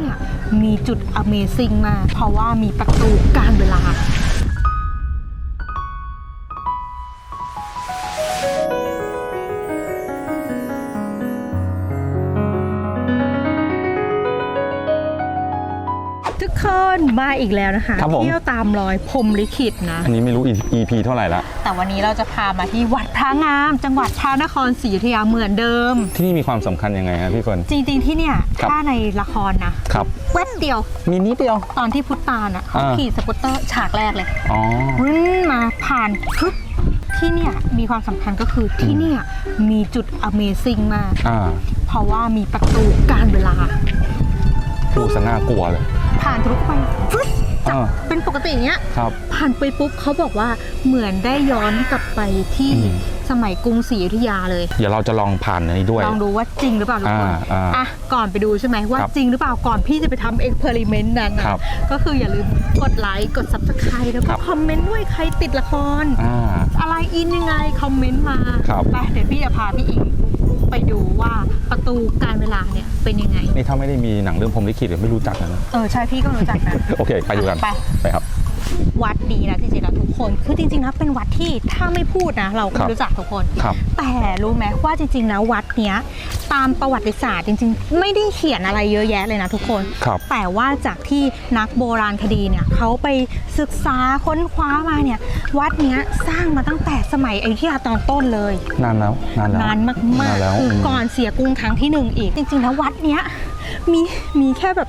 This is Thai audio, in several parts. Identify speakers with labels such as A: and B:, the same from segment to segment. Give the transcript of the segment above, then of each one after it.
A: เนี่ยมีจุด Amazing มากเพราะว่ามีประตูการเวลา ทุกคนมาอีกแล้วนะคะ
B: ครับผม
A: เที่ยวตามรอยพรหมลิขิตนะ
B: อันนี้ไม่รู้ EP เท่าไหร่ละ
A: แต่วันนี้เราจะพามาที่วัดพระงาม จังหวัดพระนครศรีอยุธยาเหมือนเดิม
B: ที่นี่มีความสำคัญยังไงครับพี่เฟิร์น
A: จริงๆที่เนี่ย
B: ครับ
A: ถ้าในละครนะครับ แวบเดียว
B: มีนิดเดียว
A: ตอนที่พุทธตาลอะเขา
B: อ่า
A: ขี่สกูตเตอร์ฉากแรกเลย
B: อ๋อ
A: วิ่งมาผ่านปึ๊บที่เนี่ยมีความสำคัญก็คือที่เนี่ยมีจุด Amazing มาก
B: อ่า
A: เพราะว่ามีประตูการเวลา
B: ดูสน่ากลัวเลย
A: ผ่านทะลุไปฟึ๊บจาก
B: อ่า
A: เป็นปกติอย่างเงี้ย
B: ครับ
A: ผ่านไปปุ๊บเขาบอกว่าเหมือนได้ย้อนกลับไปที่
B: อืม
A: สมัยกรุงศรีอยุธยาเลย
B: เดี๋ยวเราจะลองผ่านในนี้ด้วย
A: ลองดูว่าจริงหรือเปล่าทุกคน
B: อ่าอ่า
A: อะก่อนไปดูใช่ไหมว่า
B: ครับ
A: จริงหรือเปล่าก่อนพี่จะไปทำเอ็กเพร์เมนต์นั้นนะครับก็คืออย่าลืมกดไลค์กด subscribe แล้ว
B: ค
A: ก็
B: รับ
A: คอมเมนต์ด้วยใครติดละคร
B: อ่า
A: อะไรอินยังไง คอมเมนต์มา
B: ครับ
A: ไปเดี๋ยวพี่จะพาพี่อิง ไปดูว่าประตูการเวลาเนี่ยเป็นยังไง
B: นี่ถ้าไม่ได้มีหนังเรื่องพรหมลิขิตเดี๋ยวไม่รู้จักนะ
A: เออใช่พี่ก็รู้จักนะ
B: โอเค ไปดูกัน
A: ไป
B: ไปครับ
A: วัดดีนะจริงๆแล้วทุกคน คือจริงๆแล้วเป็นวัดที่ถ้าไม่พูดนะ เราก็
B: ครับ
A: รู้จักทุกคน
B: ครับ
A: แต่รู้ไหมว่าจริงๆแล้ววัดเนี้ยตามประวัติศาสตร์จริง ๆ ไม่ได้เขียนอะไรเยอะแยะเลยนะทุกคน
B: ครับ
A: แต่ว่าจากที่นักโบราณคดีเนี่ยเขาไปศึกษาค้นคว้ามาเนี่ยวัดเนี้ยสร้างมาตั้งแต่สมัยอยุธยาตอนต้นเลย
B: นานแล้วนานแล้ว
A: นานมาก
B: นานแล้ว
A: ๆคือ
B: ม
A: ก่อนเสียกรุงครั้งที่หนึ่งอีก จริงๆแล้ววัดเนี้ยมีมีแค่แบบ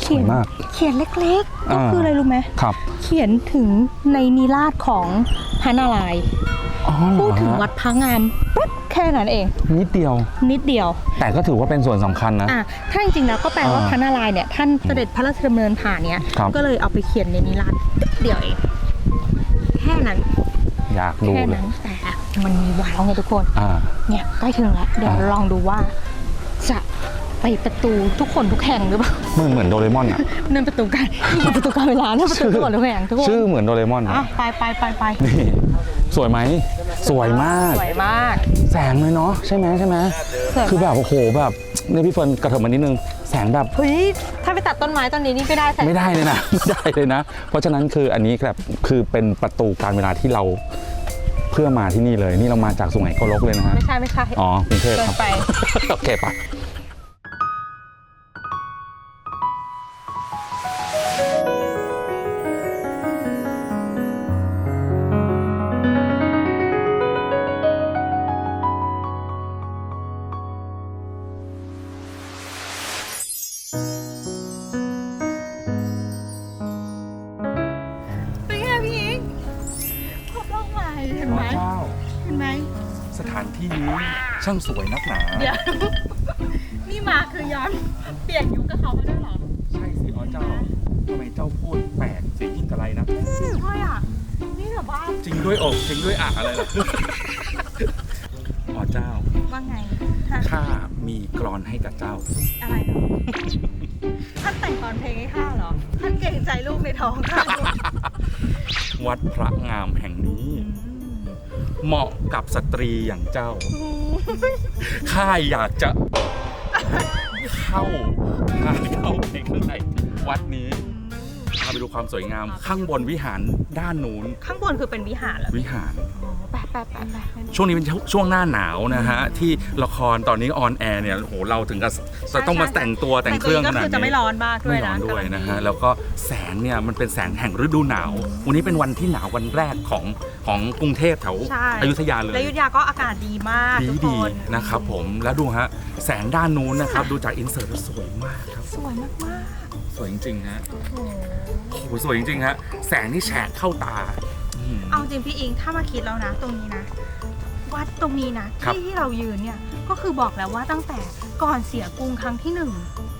A: เขียน
B: สวยมาก
A: เขียนเล็กๆ ก็
B: อ่า
A: คืออะไรรู้ไหม
B: ครับ
A: เขียนถึงในนิราศของพระนารายณ์
B: อ๋อเหรอ
A: พูดถึง
B: ฮะ
A: วัดพระงามปุ๊บแค่นั้นเอง
B: นิดเดียว
A: นิดเดียว
B: แต่ก็ถือว่าเป็นส่วนสำคัญนะ
A: อะถ้าจริงๆแล้วก็แปลว่า
B: อ่า
A: พระนารายณ์เนี่ยท่านเสด็จพระราชดำเนินผ่านเนี้ย
B: ครับ
A: ก็เลยเอาไปเขียนในนิราศเดียวเองแค่นั้น
B: อยากดู
A: แค่
B: เลย
A: นั้นแต่มันมีว้าวไงทุกคน
B: อ่า
A: เนี่ยใกล้ถึงแล้วเดี๋ยว
B: อ่า
A: ลองดูว่าจะ ไปประตูทุกคนทุกแห่งหรือเปล่า
B: เหมือนเหมือนโดเรมอนอะ
A: นั่นประตูการนี่ประตูการเวลานั่นประตูทุกคนทุกแห่งทุกคน
B: ชื่อเหมือนโดเรมอน
A: อะ
B: นะ
A: ไปไปไปไป
B: นี่สวยไหมสวยมาก
A: สวยมาก
B: แสงเลยเนาะใช่ไหมใช่ไหม
A: สวยมาก
B: คือแบบโอ้โหแบบเนี่ยพี่เฟิร์นกระเถิบมานิดนึงแสงแบบ
A: เฮ้ยถ้าไปตัดต้นไม้ต้นนี้นี่ไม่ได้ใส่
B: ไม่ได้เลยนะไม่ได้เลยนะ เพราะฉะนั้นคืออันนี้แบบคือเป็นประตูการเวลาที่เราเพื่อมาที่นี่เลย นี่เรามาจากสุไหงโกลกเลยนะฮะ
A: ไม่ใช่ ไม่ใช่
B: อ๋อกรุงเทพ
A: เกิ
B: คนรับ
A: ไป
B: โอเคปะ
A: นไหมเห็นไหม
B: สถานที่นี้ช่างสวยนักหนา
A: เดี๋ยว นี่มาคือย้อนเปลี่ยนยุคกับเขามาด้วยเหรอ
B: ใช่สิอ๋อเจ้าทำไมเจ้าพูดแปลกเสียงยิ่งกระไรนะ
A: ใช่อะ นี่แบบว่า
B: จริงด้วยอกจริงด้วยอะอะไรล่ะ อ๋อเจ้า
A: ว่าไงฮะ
B: ข้ามีกรอนให้กับเจ้า
A: อะไรเหรอท่านแต่งตอนเพลงให้ข้าเหรอท่านเก่งใจลูกในท้องข้าด้วย
B: วัดพระงามแห่งนี้ เหมาะกับสตรีอย่างเจ้า ข้าอยากจะเข้าพาเข้าไปข้างในวัดนี้พาไปดูความสวยงามข้างบนวิหารด้านนู้น
A: ข้างบนคือเป็นวิหารเหรอ
B: วิหาร
A: อ๋อแปะแปะแปะแปะ
B: ช่วงนี้เป็นช่วงหน้าหนาวนะฮะ ที่ละครตอนนี้ออนแอร์เนี่ยโอ้โหเราถึงกับจะต้องมาแต่งตัวแต่งเครื่องขนาด
A: ก็คือจะไม่
B: นี้
A: ร้อนมากด้วย
B: ไม่ร้
A: นะ
B: อนด้วยนะฮะ
A: กำลังดี
B: แล้วก็แสงเนี่ยมันเป็นแสงแห่งฤดูหนาว วันนี้เป็นวันที่หนาววันแรกของของกรุงเทพแถว
A: ใช่
B: อยุธยาเลย
A: แล้วอยุธยาก็อากาศดีมาก
B: ดี
A: ทุก
B: ดี
A: คน
B: นะครับผมแล้วดูฮะแสงด้านนู้นนะครับดูจากอินเสิร์ตแล้วสวยมากครับ
A: สวยมาก
B: สวยจริงๆฮะ
A: ๆโอ้โห
B: โอ้โหสวยจริงๆฮะแสงที่แฉกเข้าตาอื้อหือ
A: เอาจริงพี่อิงถ้ามาคิดแล้วนะ ตรงนี้นะ วัดตรงนี้นะ ครับ ที่ที่เรายืนเนี่ย ก็คือบอกแล้วว่าตั้งแต่ก่อนเสียกรุงครั้งที่หนึ่ง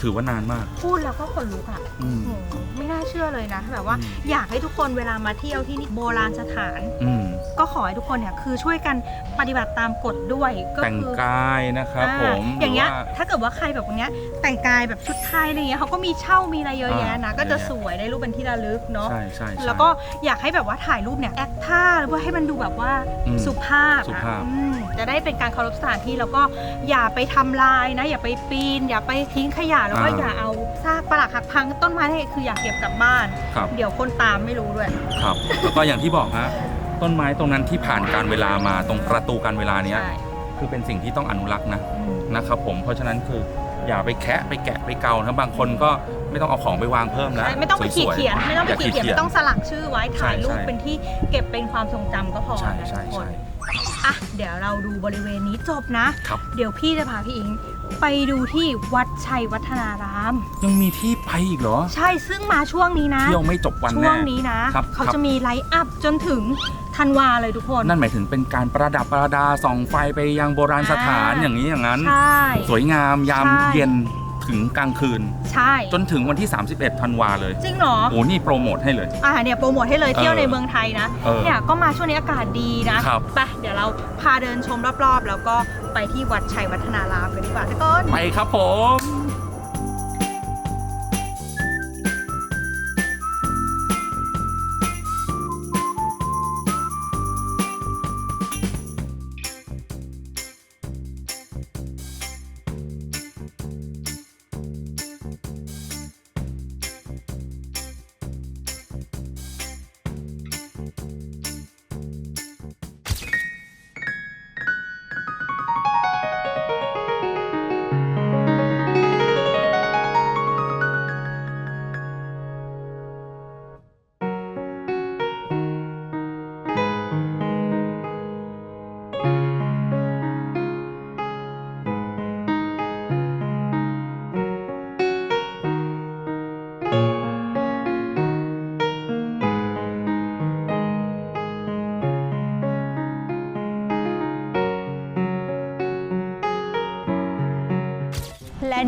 B: ถือว่านานมาก
A: พูดแล้วก็ขนลุกอะ
B: อืม
A: โอ้โหไม่น่าเชื่อเลยนะแบบว่า
B: อืม
A: อยากให้ทุกคนเวลามาเที่ยวที่นี่โบราณสถาน
B: อืม
A: ก็ขอให้ทุกคนเนี่ยคือช่วยกันปฏิบัติตามกฎด้วยก็
B: แต่ง
A: คือกา
B: ยนะครับ
A: อ่า
B: ผม
A: อย่างเงี้ย
B: หรืว่
A: ถ้าเกิดว่าใครแบบเนี้ยแต่งกายแบบชุดไทยอะไรเงี้ยเขาก็มีเช่ามีอะไรเยอะแยะนะ
B: อ่า
A: ก็จะ
B: เยอะแยะ
A: สวยได้รูปเป็นที่ระลึกเนาะ
B: ใช่ใช่ใช่
A: แล้วก็อยากให้แบบว่าถ่ายรูปเนี่ยแอคท่าหรือว่าให้มันดูแบบว่า
B: อืม
A: สุภาพ
B: สุ
A: อะ
B: ภาพ
A: อืมจะได้เป็นการเคารพสถานที่แล้วก็อย่าไปทำลายนะ อย่าไปปีน อย่าไปทิ้งขยะแล้วก็
B: อ่า
A: อย่าเอาซากปลักหักพังต้นไม้นี่คืออยากเก็บกลับบ้าน
B: ครับ
A: เดี๋ยวคนตามไม่รู้ด้วย
B: ครับ แล้วก็อย่างที่บอกฮะต้นไม้ตรงนั้นที่ผ่านการเวลามาตรงประตูการเวลาเนี้ย
A: ใช่
B: คือเป็นสิ่งที่ต้องอนุรักษ์นะ
A: อืม
B: นะครับผมเพราะฉะนั้นคืออย่าไปแคะไปแกะไปเกานะบางคนก็ไม่ต้องเอาของไปวางเพิ่มแล้ว
A: ใช่ไม่ต้องไปขีด
B: สวๆ
A: เขียน ไม่ต้องไป
B: อย่า
A: ขีดเขียนไม่ต้องสลักชื่อไว้
B: ใช่
A: ถ่ายรูป
B: ใช่
A: เป็นที่เก็บเป็นความทรงจำก็พอ
B: ใช่
A: นะ
B: ใช่
A: ทุกคน
B: ใช่
A: อะเดี๋ยวเราดูบริเวณนี้จบนะ
B: ครับ
A: เดี๋ยวพี่จะพาพี่อิง ไปดูที่วัดชัยวัฒนาราม
B: ยังมีที่ไปอีกเหรอ
A: ใช่ซึ่งมาช่วงนี้นะ
B: เที่ยวไม่จบวัน
A: ช่ว
B: แน่
A: งนี้นะ
B: ครับ
A: เขา
B: ครับ
A: จะมีไลฟ์อัพจนถึงธันวาเลยทุกคน
B: นั่นหมายถึงเป็นการประดับประดาส่องไฟไปยังโบราณสถาน
A: อ่า
B: อย่างนี้อย่างนั้น
A: ใช่
B: สวยงามยาม
A: ใช่
B: เย็น ถึงกลางคืน
A: ใช่
B: จนถึงวันที่ 31ธันวาเลย
A: จริงเหรอ
B: โอ้นี่โปรโมทให้เลย
A: อ่าเนี่ยโปรโมทให้เลยเที่ยว
B: เออ
A: ในเมืองไทยนะ
B: เออ
A: เนี่ยก็มาช่วงนี้อากาศดีนะครับไปเดี๋ยวเราพาเดินชมรอบๆ แล้วก็ไปที่วัดชัยวัฒนารามกันดีกว่าทุกคน
B: ไปครับผม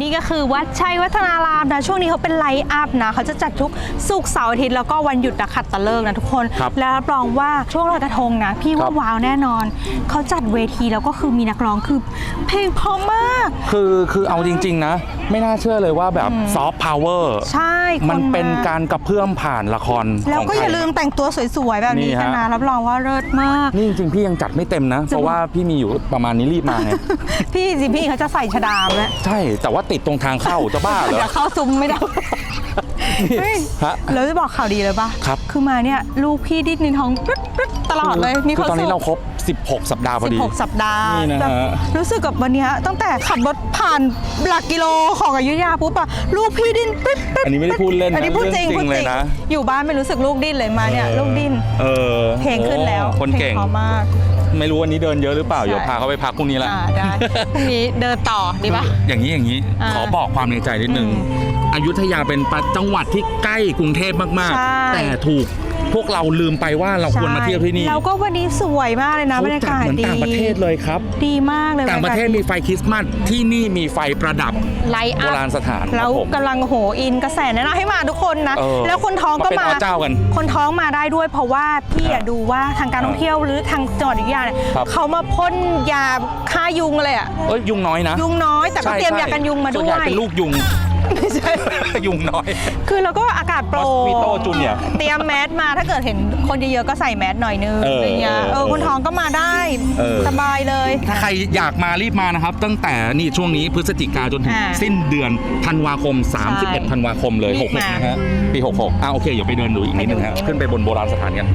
A: นี่ก็คือวัดชัยวัฒนารามนะช่วงนี้เขาเป็นไลฟ์อัพนะเขาจะจัดทุกศุกร์เสาร์อาทิตย์แล้วก็วันหยุดนักขัตฤกษ์นะทุกคน
B: ครับ
A: แล้วรับรองว่าช่วงลอยกระทงนะพี่
B: ครั
A: ว่า
B: บ
A: ว้าวแน่นอน เขาจัดเวทีแล้วก็คือมีนักร้องคือเพลงเพราะมาก
B: คือคือเอาจริง ๆ นะ ไม่น่าเชื่อเลยว่าแบบซอฟต์พาวเวอร์
A: ใช่ค
B: มันเป็น
A: ม
B: การกระเพื่อมผ่านละคร
A: แล้ว
B: ของ
A: ก็
B: ไท
A: อย่าลืมแต่งตัวสวยๆแบบนี้
B: นี่
A: กัน
B: ฮะ
A: นะรับรองว่าเลิศมาก
B: นี่จริงๆพี่ยังจัดไม่เต็มนะ เพราะว่าพี่มีอยู่ประมาณนี้รีบมาไง
A: พี่สิพี่เขาจะใส่ชดามแล้ว
B: ใช่แต่ว่าติดตรงทางเข้าจะบ้าเหรอ
A: เดี๋ยวเข้าซุ้มไม่ได้เฮ้ย
B: ฮะ
A: แล้วจะบอกข่าวดีเลยปะ
B: ครับ
A: คือมาเนี่ยลูกพี่ดิ้นในท้องปึ๊ดปึ๊ดตลอดเลยมี
B: คือ
A: ความ
B: ตอนนี้
A: สุ
B: เรา
A: ข
B: ครบ 16 สัปดาห์พอดี
A: 16 สัปดาห์
B: นี่นะฮะ
A: แบบรู้สึกกับวันเนี้ยตั้งแต่ขับรถผ่านหลักกิโลของอยุธยาปุ๊บอะลูกพี่ดิ้นปึ๊ดปึ๊ด
B: อันนี้ไม่ได้พูดเล่นนะ
A: อันนี้พูดจริง
B: เรื่องจริง
A: พูดจริง
B: เลยนะ
A: อยู่บ้านไม่รู้สึกลูกดิ้นเลยมาเนี่ยลูกดิ้น
B: เออ
A: เพลงขึ้นแล้ว
B: โอ้คนเก่ง
A: พลพอมาก
B: ไม่รู้วันนี้เดินเยอะหรือเปล่า
A: ใช่
B: เดี๋ยวพาเขาไปพักพรุ่งนี้ละ
A: อ่าได้พรุ่งนี้เดินต่อดีปะ
B: อย่างนี้อย่างนี้
A: อ่า
B: ขอบอกความในใจนิดนึง
A: อืม
B: อยุธยาเป็นจังหวัดที่ใกล้กรุงเทพมาก
A: ใช่
B: ๆ แต่ถูก พวกเราลืมไปว่าเราควรมาเที่ยวที่นี่
A: แล้วก็วันนี้สวยมากเลยนะบรรยา
B: จัด
A: กาศ
B: เหมือน
A: ดี
B: ต่างประเทศเลยครับ
A: ดีมากเลย
B: ต่างประเทศ
A: บยกศ
B: มีไฟคริสต์มาสที่นี่มีไฟประดับ
A: ไลท์
B: โบ
A: อัพ
B: ราณสถานค
A: แล้
B: รั
A: ว
B: บผม
A: กำลังโหอินกระแสแนะนำให้มาทุกคนนะ
B: เออ
A: แล้วคนท้องก็
B: มาเป็น
A: มา
B: อเจ้ากัน
A: คนท้องมาได้ด้วยเพราะว่าพี่อะ
B: อ่า
A: ดูว่าทางการท่องเที่ยวหรือทางจังหวัดอยุธยาเนี่ย
B: ครับ
A: เขามาพ่นยาฆ่ายุงเลยอะ
B: เอ้ยยุงน้อยนะ
A: ยุงน้อยแต่ก็
B: ใช่
A: เตรียม
B: ใช่
A: ยากันยุงมา
B: ส่
A: ด้
B: วน
A: ว
B: ใหญ่
A: ย
B: เป็นลูกยุง
A: ไม่ใช่
B: ยุงน้อย
A: คือแล้วก็อากาศโปร่ง
B: Mosquito Junior
A: เตรียมแมสมาถ้าเกิดเห็นคนเยอะๆก็ใส่แมสหน่อยนึง
B: เอออ
A: อะไรเงี้ย
B: เออ
A: เออคนท้องก็มาได้
B: เออ
A: สบายเลย
B: ถ้าใครอยากมารีบมานะครับ ตั้งแต่นี่ช่วงนี้พฤศจิกาจนถึง
A: อ่า
B: สิ้นเดือนธันวาคม
A: ใช่
B: 31ธันวาคมเลย
A: รีบมา
B: 66นะฮะปี 66อะโอเคเดี๋ยวไปเดินดูอีกนิดนึงฮะ
A: ไปดู
B: ขึ้นไปบนโบราณสถานกัน